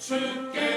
주께